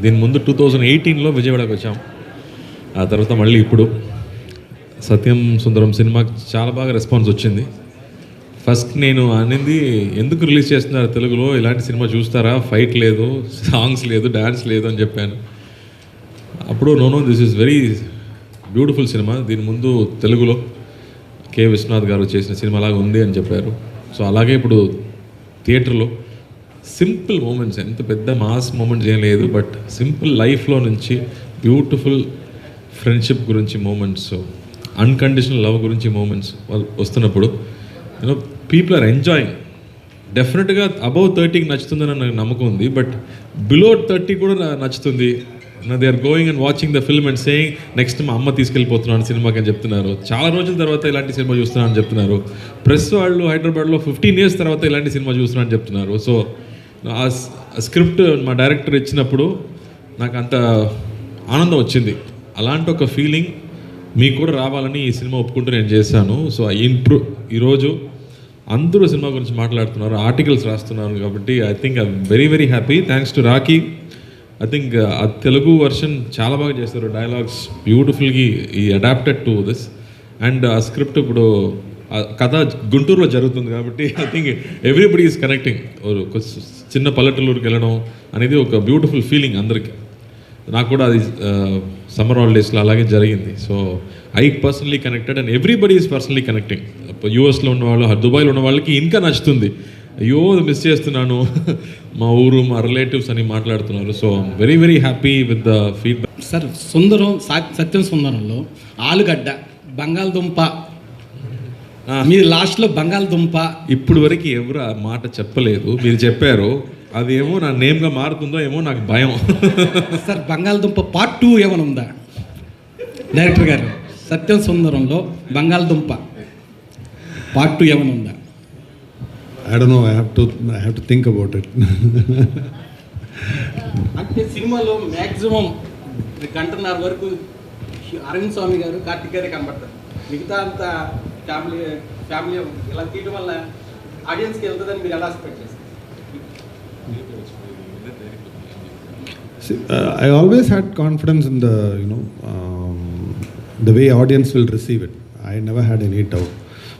దీని ముందు two thousand ఎయిటీన్లో విజయవాడకు వచ్చాం. ఆ తర్వాత మళ్ళీ ఇప్పుడు సత్యం సుందరం సినిమాకి చాలా బాగా రెస్పాన్స్ వచ్చింది. ఫస్ట్ నేను అనింది ఎందుకు రిలీజ్ చేస్తున్నారు తెలుగులో? ఇలాంటి సినిమా చూస్తారా? ఫైట్ లేదు సాంగ్స్ లేదు డ్యాన్స్ లేదు అని చెప్పాను. అప్పుడు no no this is very beautiful cinema. దీని ముందు తెలుగులో కె. విశ్వనాథ్ గారు చేసిన సినిమా అలాగే ఉంది అని చెప్పారు. సో అలాగే ఇప్పుడు థియేటర్లో సింపుల్ మూమెంట్స్ ఎంత పెద్ద మాస్ మూమెంట్స్ ఏం లేదు బట్ సింపుల్ లైఫ్లో నుంచి బ్యూటిఫుల్ ఫ్రెండ్షిప్ గురించి మూమెంట్స్ అన్కండిషనల్ లవ్ గురించి మూమెంట్స్ వస్తున్నప్పుడు you know people are enjoying డెఫినెట్గా అబౌవ్ థర్టీకి నచ్చుతుందని నాకు నమ్మకం ఉంది బట్ బిలో థర్టీ కూడా నచ్చుతుంది. They are going and watching the film and saying next మా అమ్మ తీసుకెళ్ళిపోతున్నాను సినిమాకి అని చెప్తున్నారు. చాలా రోజుల తర్వాత ఇలాంటి సినిమా చూస్తున్నాను అని చెప్తున్నారు. ప్రెస్ వాళ్ళు హైదరాబాద్లో ఫిఫ్టీన్ ఇయర్స్ తర్వాత ఇలాంటి సినిమా చూస్తున్నాను అని చెప్తున్నారు. సో ఆ స్క్రిప్ట్ మా డైరెక్టర్ ఇచ్చినప్పుడు నాకు అంత ఆనందం వచ్చింది. అలాంటి ఒక ఫీలింగ్ మీకు కూడా రావాలని ఈ సినిమా ఒప్పుకుంటూ నేను చేశాను. సో ఇంప్రూ ఈరోజు అందరూ సినిమా గురించి మాట్లాడుతున్నారు ఆర్టికల్స్ రాస్తున్నారు కాబట్టి I think I very very happy. Thanks to Rocky I think ఆ తెలుగు వర్షన్ చాలా బాగా చేశారు. డైలాగ్స్ బ్యూటిఫుల్గా ఈ అడాప్టెడ్ టు దిస్. అండ్ ఆ స్క్రిప్ట్ ఇప్పుడు కథ గుంటూరులో జరుగుతుంది కాబట్టి I think everybody is connecting చిన్న పల్లెటూరుకి వెళ్ళడం అనేది ఒక బ్యూటిఫుల్ ఫీలింగ్ అందరికీ. నాకు కూడా అది సమ్మర్ హాలిడేస్లో అలాగే జరిగింది. So I personally connected and everybody is personally connecting యూఎస్లో ఉన్న వాళ్ళు దుబాయ్లో ఉన్న వాళ్ళకి ఇంకా నచ్చుతుంది. అయ్యో మిస్ చేస్తున్నాను. మా ఊరు మా రిలేటివ్స్ అని మాట్లాడుతున్నారు. So very very happy with the feedback sir Sundaram Satyam సుందరంలో ఆలుగడ్డ బంగాళదుంప మీరు లాస్ట్లో బంగాళదుంప ఇప్పుడు వరకు ఎవరు ఆ మాట చెప్పలేదు మీరు చెప్పారు అది ఏమో నా నేమ్గా మారుతుందో ఏమో నాకు భయం సార్ బంగాళదుంప పార్ట్ టూ ఏమైనా ఉందా డైరెక్టర్ గారు సత్యం సుందరంలో బంగాళదుంప పార్ట్ టూ ఏమైనా ఉందా I don't know. I have to. I have to think about it. అంటే సినిమాలో మ్యాక్సిమం గంటన్నర వరకు అరవింద్ స్వామి గారు కార్తిక్ గారే కనబడతారు మిగతా అంతా ఫ్యామిలీ ఫ్యామిలీ ఇలా తీయడం వల్ల ఆడియన్స్కి వెళ్తుందని మీరు ఎలా ఎక్స్పెక్ట్ చేస్తారు See, uh, I always had confidence in the you know um, the way audience will receive it. I never had any doubt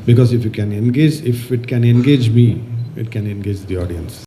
because if you can engage, if it can engage me, it can engage the audience.